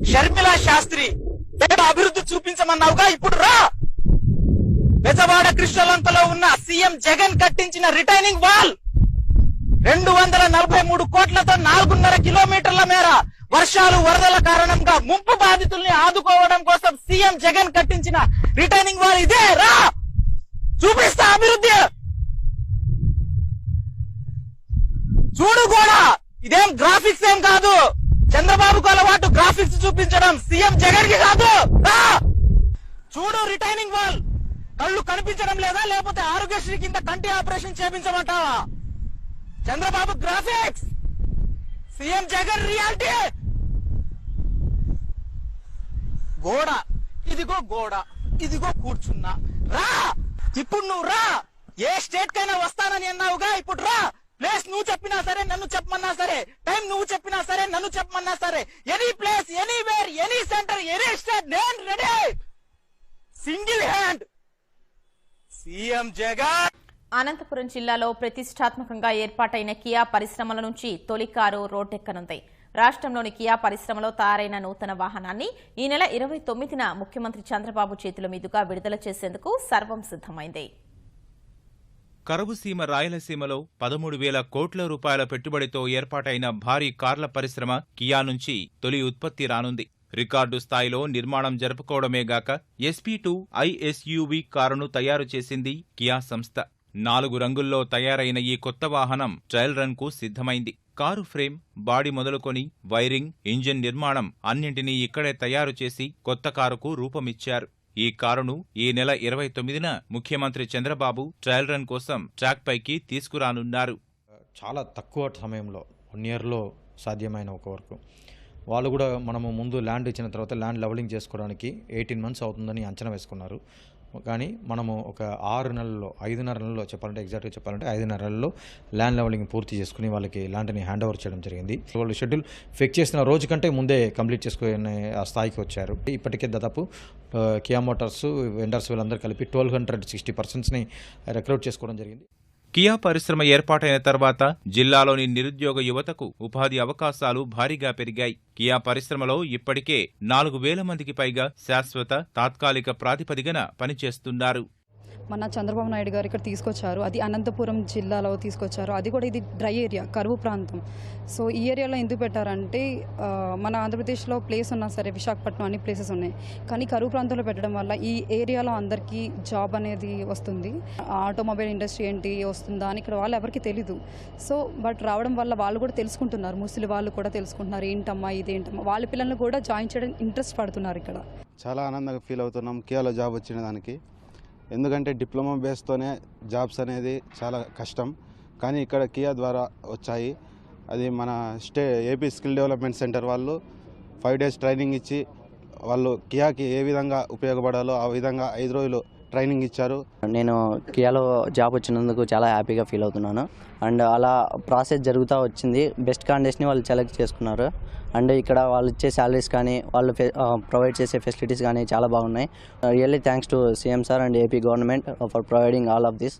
షర్మిలా శాస్త్రి ఏదో అభివృద్ధి చూపించమన్నావుగా ఇప్పుడు రా! బెజవాడ కృష్ణలంతలో ఉన్న సీఎం జగన్ కట్టించిన రిటైనింగ్ వాల్! రెండు వందల నలభై మూడు కోట్లతో నాలుగున్నర కిలోమీటర్ల మేర వర్షాలు వరదల కారణంగా ముంపు బాధితుల్ని ఆదుకోవడం కోసం సీఎం జగన్ కట్టించిన రిటైనింగ్ వాల్ ఇదే! రా! చూపిస్తా అభివృద్ధి! చూడు కూడా! ఇదేం గ్రాఫిక్స్ ఏం కాదు! చంద్రబాబుకు అలవాటు గ్రాఫిక్స్ చూపించడం సీఎం జగన్కి కాదు. చూడు రిటైనింగ్ వాల్ కళ్ళు కనిపించడం లేదా? లేకపోతే ఆరోగ్యశ్రీ కింద కంటి operation చేపించమంటావా? Chandrababu graphics CM Jagan reality గోడ. ఇదిగో గోడ. ఇదిగో కూర్చున్నా. రా! ఇప్పుడు నువ్వు రా! ఏ స్టేట్ కైనా వస్తానని అన్నావుగా? ఇప్పుడు రా! ప్లేస్ నువ్వు చెప్పినా సరే నన్ను చెప్పమన్నా సరే. నువ్వు చెప్పినా సరే నన్ను చెప్పమన్నా సరే any place anywhere any centre any state నేను ready single hand CM Jagan Anantapuram జిల్లాలో ప్రతిష్టాత్మకంగా ఏర్పాటైన కియా పరిశ్రమల నుంచి తొలి కారు రోడ్డెక్కనుంది. రాష్ట్రంలోని కియా పరిశ్రమలో తయారైన నూతన వాహనాన్ని ఈ నెల ఇరవై తొమ్మిదిన ముఖ్యమంత్రి చంద్రబాబు చేతుల మీదుగా విడుదల చేసేందుకు సర్వం సిద్దమైంది కరవుసీమ రాయలసీమలో పదమూడు వేల కోట్ల రూపాయల పెట్టుబడితో ఏర్పాటైన భారీ కార్ల పరిశ్రమ కియా నుంచి తొలి ఉత్పత్తి రానుంది. రికార్డు స్థాయిలో నిర్మాణం జరుపుకోవడమే గాక ఎస్పీ టూ ఐఎస్యూవీ కారును తయారు చేసింది కియా సంస్థ. నాలుగు రంగుల్లో తయారైన ఈ కొత్త వాహనం ట్రయల్ రన్కు సిద్ధమైంది. కారు ఫ్రేమ్ బాడీ మొదలుకొని వైరింగ్ ఇంజిన్ నిర్మాణం అన్నింటినీ ఇక్కడే తయారు చేసి కొత్త కారుకు రూపమిచ్చారు. ఈ కారును ఈ నెల ఇరవై తొమ్మిదిన ముఖ్యమంత్రి చంద్రబాబు ట్రయల్ రన్ కోసం ట్రాక్ పైకి తీసుకురానున్నారు. చాలా తక్కువ సమయంలో వన్ ఇయర్లో సాధ్యమైన ఒక వరకు. వాళ్ళు కూడా మనము ముందు ల్యాండ్ ఇచ్చిన తర్వాత ల్యాండ్ లెవలింగ్ చేసుకోవడానికి ఎయిటీన్ మంత్స్ అవుతుందని అంచనా వేసుకున్నారు. కానీ మనము ఒక ఆరు నెలల్లో ఐదున్నర నెలల్లో చెప్పాలంటే ఎగ్జాక్ట్గా చెప్పాలంటే ఐదున్నర నెలల్లో ల్యాండ్ లెవలింగ్ పూర్తి చేసుకుని వాళ్ళకి ల్యాండ్ని హ్యాండ్ ఓవర్ చేయడం జరిగింది. వాళ్ళు షెడ్యూల్ ఫిక్స్ చేసిన రోజు కంటే ముందే కంప్లీట్ చేసుకునే ఆ స్థాయికి వచ్చారు. ఇప్పటికే దాదాపు కియా మోటార్స్ వెండర్స్ వీళ్ళందరూ కలిపి ట్వెల్వ్ హండ్రెడ్ సిక్స్టీ పర్సన్స్ని రిక్రూట్ చేసుకోవడం జరిగింది. కియా పరిశ్రమ ఏర్పాటైన తర్వాత జిల్లాలోని నిరుద్యోగ యువతకు ఉపాధి అవకాశాలు భారీగా పెరిగాయి. కియా పరిశ్రమలో ఇప్పటికే నాలుగు వేల మందికి పైగా శాశ్వత తాత్కాలిక ప్రాతిపదికన పనిచేస్తున్నారు. మన చంద్రబాబు నాయుడు గారు ఇక్కడ తీసుకొచ్చారు. అది అనంతపురం జిల్లాలో తీసుకొచ్చారు. అది కూడా ఇది డ్రై ఏరియా కరువు ప్రాంతం. సో ఈ ఏరియాలో ఎందుకు పెట్టారంటే మన ఆంధ్రప్రదేశ్లో ప్లేస్ ఉన్నా సరే విశాఖపట్నం అన్ని ప్లేసెస్ ఉన్నాయి. కానీ కరువు ప్రాంతంలో పెట్టడం వల్ల ఈ ఏరియాలో అందరికీ జాబ్ అనేది వస్తుంది. ఆటోమొబైల్ ఇండస్ట్రీ ఏంటి వస్తుందా అని ఇక్కడ వాళ్ళు ఎవరికి తెలీదు. సో బట్ రావడం వల్ల వాళ్ళు కూడా తెలుసుకుంటున్నారు. ముసలి వాళ్ళు కూడా తెలుసుకుంటున్నారు. ఏంటమ్మా ఇదేంటమ్మా వాళ్ళ పిల్లల్ని కూడా జాయిన్ చేయడానికి ఇంట్రెస్ట్ పడుతున్నారు ఇక్కడ. చాలా ఆనందంగా ఫీల్ అవుతున్నాం. కేవలం జాబ్ వచ్చిన దానికి. ఎందుకంటే డిప్లొమా బేస్తోనే జాబ్స్ అనేది చాలా కష్టం. కానీ ఇక్కడ కియా ద్వారా వచ్చాయి. అది మన state AP skill development centre వాళ్ళు ఫైవ్ డేస్ ట్రైనింగ్ ఇచ్చి వాళ్ళు కియాకి ఏ విధంగా ఉపయోగపడాలో ఆ విధంగా ఐదు రోజులు ట్రైనింగ్ ఇచ్చారు. నేను కియాలో జాబ్ వచ్చినందుకు చాలా హ్యాపీగా ఫీల్ అవుతున్నాను. అండ్ అలా ప్రాసెస్ జరుగుతూ వచ్చింది. బెస్ట్ క్యాండిడేట్స్ని వాళ్ళు సెలెక్ట్ చేసుకున్నారు. అండ్ ఇక్కడ వాళ్ళు ఇచ్చే శాలరీస్ కానీ వాళ్ళు ప్రొవైడ్ చేసే ఫెసిలిటీస్ కానీ చాలా బాగున్నాయి. Really thanks to CM sir and AP government for providing all of this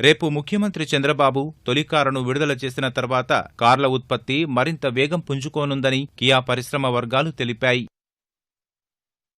రేపు ముఖ్యమంత్రి చంద్రబాబు తొలి కారును విడుదల చేసిన తర్వాత కార్ల ఉత్పత్తి మరింత వేగం పుంజుకోనుందని కియా పరిశ్రమ వర్గాలు తెలిపాయి.